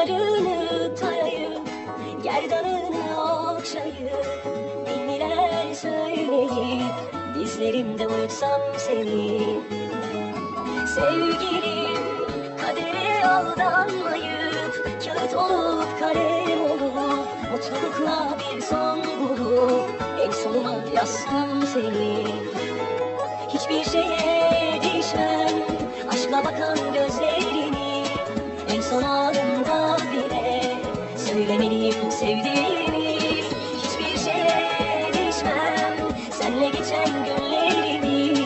Saçlarını tarayıp Gerdanını okşayıp Ninniler söyleyip Dizlerimde uyutsam seni. Sevgilim kadere aldanmayıp Kağıt olup kalem olup Mutlulukla bir son bulup En sonuma yazsam seni. Hiçbir şeye değişmem Aşkla bakan gözlerini En son anımda bile Söylemeliyim sevdiğimi. Hiçbir şeye değişmem. Senle geçen günlerimi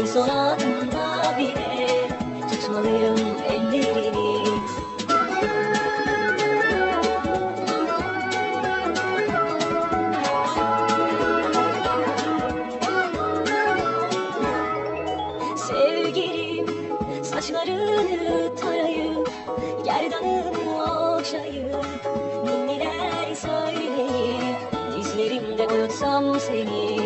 En son anımda bile Tutmalıyım ellerini Ninniler söyleyip Dizlerimde uyutsam seni.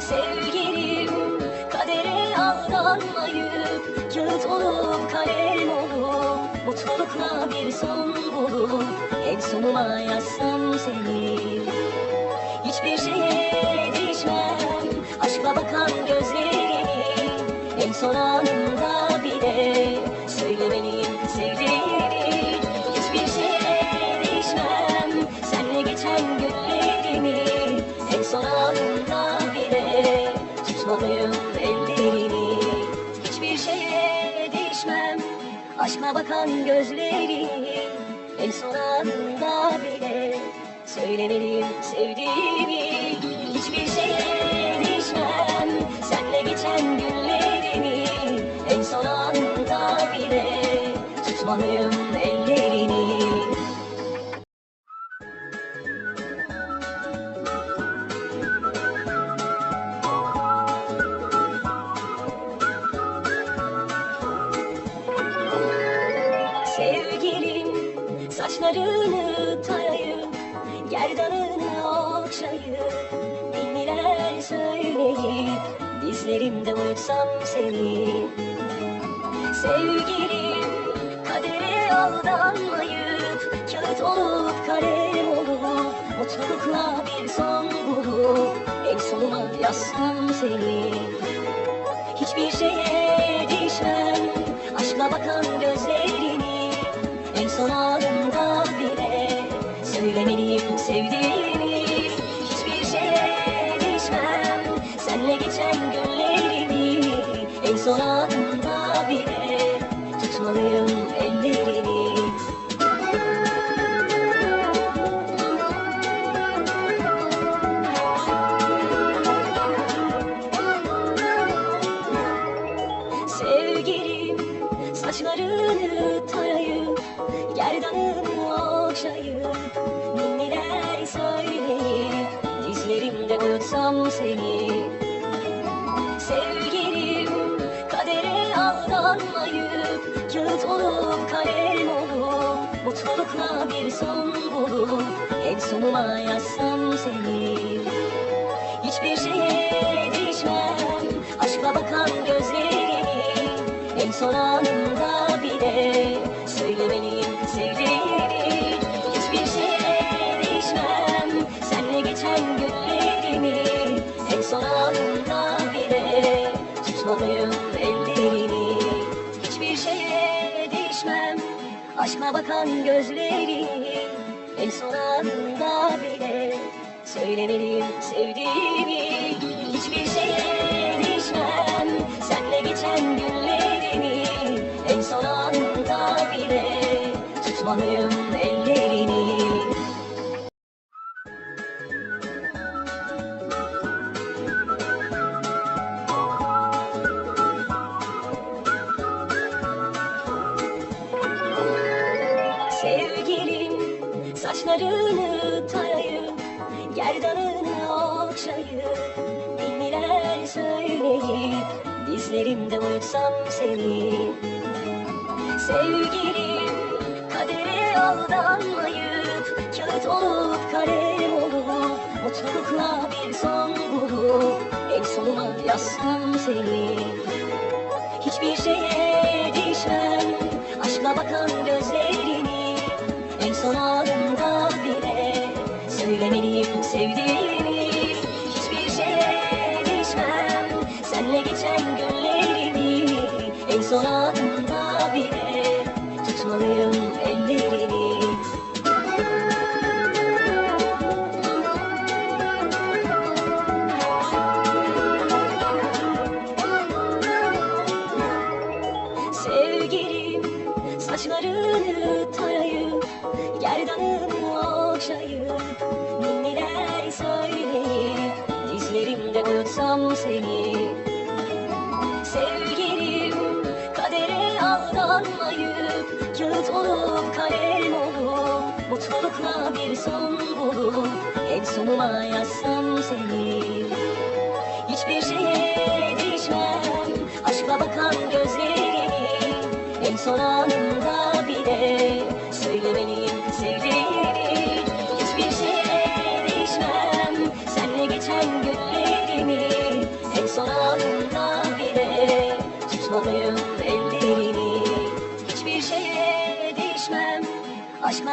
Sevgilim kadere aldanmayıp Kağıt olup kalem olup Mutlulukla bir son bulup En sonuma yazsam seni. Hiçbir şeye değişmem Aşkla bakan gözlerini En son anımda ellerini. Hiçbir şeye değişmem. Aşkla bakan gözlerini En son anında bile Söylemeliyim sevdiğimi. Hiçbir şeye değişmem. Senle geçen günlerimi En son anında bile Tutmalıyım saçlarını tarayıp Gerdanını okşayıp Ninniler söyleyip Dizlerimde uyutsam seni. Sevgilim kadere aldanmayıp Kağıt olup kalem olup Mutlulukla bir son bulup En sonuma yazsam seni Anımda bile Tutmalıyım ellerini Sevgilim saçlarını tarayıp Gerdanını okşayıp Ninniler söyleyip Dizlerimde uyutsam seni Kağıt olup kalem olup Mutlulukla bir son bulup En sonuma yazsam seni. Hiçbir şeye değişmem. Aşkla bakan gözlerini En son anımda Aşkla bakan gözlerini En son anında bile Söylemeliyim sevdiğimi. Hiçbir şeye değişmem Senle geçen günlerimi En son anında bile Tutmalıyım saçlarını tarayıp Gerdanını okşayıp Ninniler söyleyip Dizlerimde uyutsam seni. Sevgilim kadere aldanmayıp Kağıt olup kalem olup Mutlulukla bir son bulup En sonuma yazsam seni. Hiçbir şeye değişmem Aşkla bakan gözlerini benim sevdiğim Hiçbir şeye değişmem Senle geçen günlerimi En son anında bile Tutmalıyım ellerini Sevgilim saçlarını tarayıp Gerdanını okşayıp ninniler söyleyip Dizlerimde uyutsam seni Sevgilim kadere aldanmayıp Kağıt olup kalem olup Mutlulukla bir son bulup En sonuma yazsam seni Hiçbir şeye değişmem Aşkla bakan gözlerini En son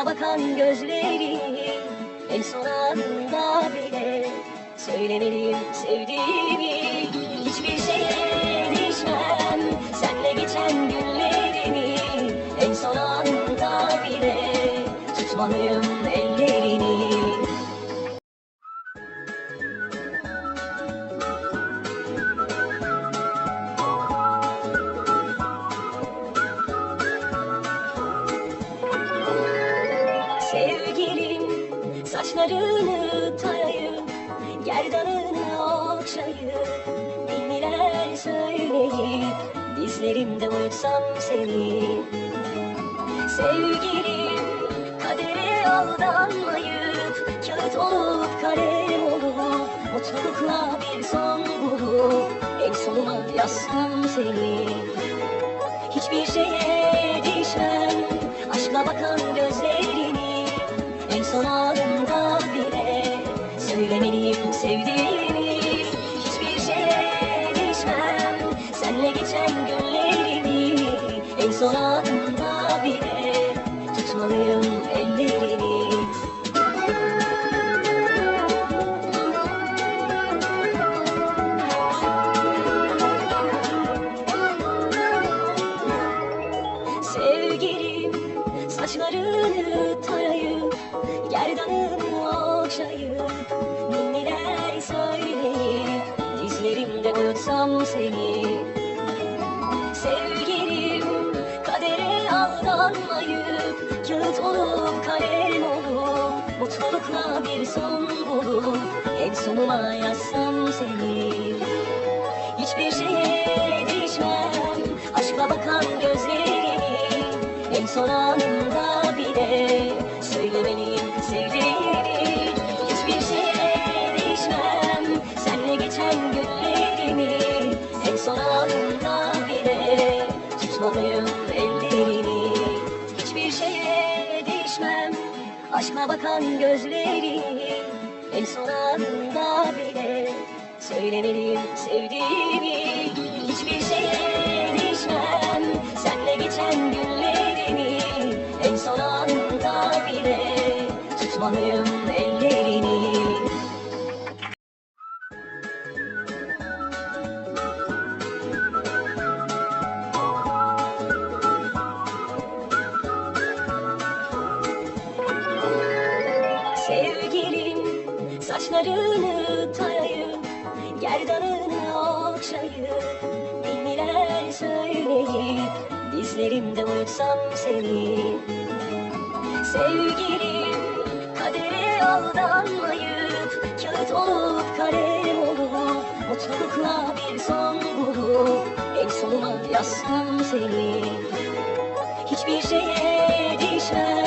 Bakan gözlerini En son anımda bile Söylemeliyim sevdiğimi. Hiçbir şeye değişmem Senle geçen günlerimi En son anımda bile Tutmalıyım saçlarını tarayıp Gerdanını okşayıp Ninniler söyleyip Dizlerimde uyutsam seni. Sevgilim kadere aldanmayıp Kağıt olup kalem olup Mutlulukla bir son bulup En sonuma yazsam seni. Hiçbir şeye değişmem Aşkla bakan gözlerini En son bile Söylemeliyim sevdiğimi Hiçbir şeye değişmem Senle geçen günlerimi En son aldanmayıp Kağıt olup kalem olup Mutlulukla bir son bulup En sonuma yazsam seni. Hiçbir şeye değişmem Aşkla bakan gözlerini En son anımda bile Bakan gözlerini En son anımda bile Söylemeliyim sevdiğimi. Hiçbir şeye değişmem Senle geçen günlerimi En son anımda bile Tutmalıyım saçlarını tarayıp Gerdanını okşayıp Ninniler söyleyip Dizlerimde uyutsam seni. Sevgilim kadere aldanmayıp Kağıt olup kalem olup Mutlulukla bir son bulup En sonuma yazsam seni. Hiçbir şeye değişmem